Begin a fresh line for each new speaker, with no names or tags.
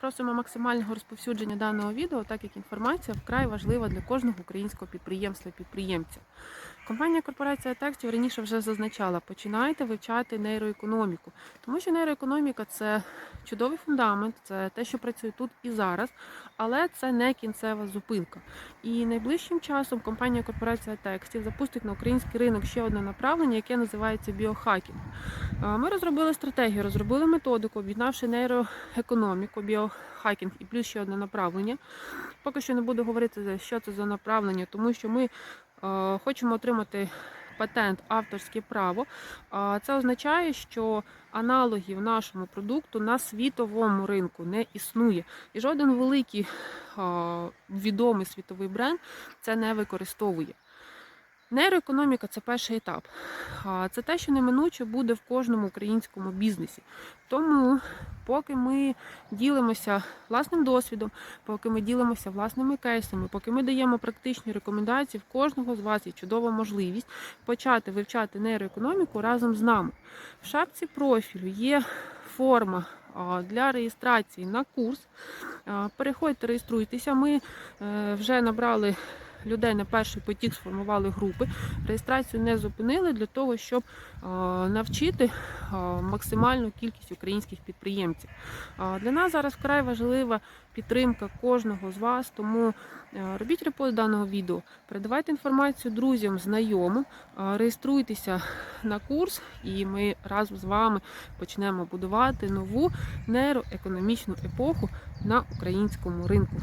Просимо максимального розповсюдження даного відео, так як інформація вкрай важлива для кожного українського підприємства підприємця. Компанія корпорація текстів раніше вже зазначала, починайте вивчати нейроекономіку, тому що нейроекономіка це чудовий фундамент, це те, що працює тут і зараз, але це не кінцева зупинка. І найближчим часом компанія корпорація текстів запустить на український ринок ще одне направлення, яке називається біохакінг. Ми розробили стратегію, розробили методику, об'єднавши нейроекономіку, біохакінг і плюс ще одне направлення. Поки що не буду говорити, що це за направлення, тому що ми хочемо отримати патент авторське право. А Це означає, що аналогів нашому продукту на світовому ринку не існує. І жоден великий е, відомий світовий бренд це не використовує. Нейроекономіка це перший етап. Це те, що неминуче буде в кожному українському бізнесі. Тому, поки ми ділимося власним досвідом, поки ми ділимося власними кейсами, поки ми даємо практичні рекомендації, в кожного з вас є чудова можливість почати вивчати нейроекономіку разом з нами. В шапці профілю є форма для реєстрації на курс. Переходьте, реєструйтеся. Ми е, вже набрали людей на перший потік, сформували групи. Реєстрацію не зупинили для того, щоб навчити максимальну кількість українських підприємців. Для нас зараз вкрай важлива підтримка кожного з вас, тому е, робіть репост даного відео, передавайте інформацію друзям, знайомим, реєструйтеся на курс, і ми разом з вами почнемо будувати нову нейроекономічну епоху на українському ринку.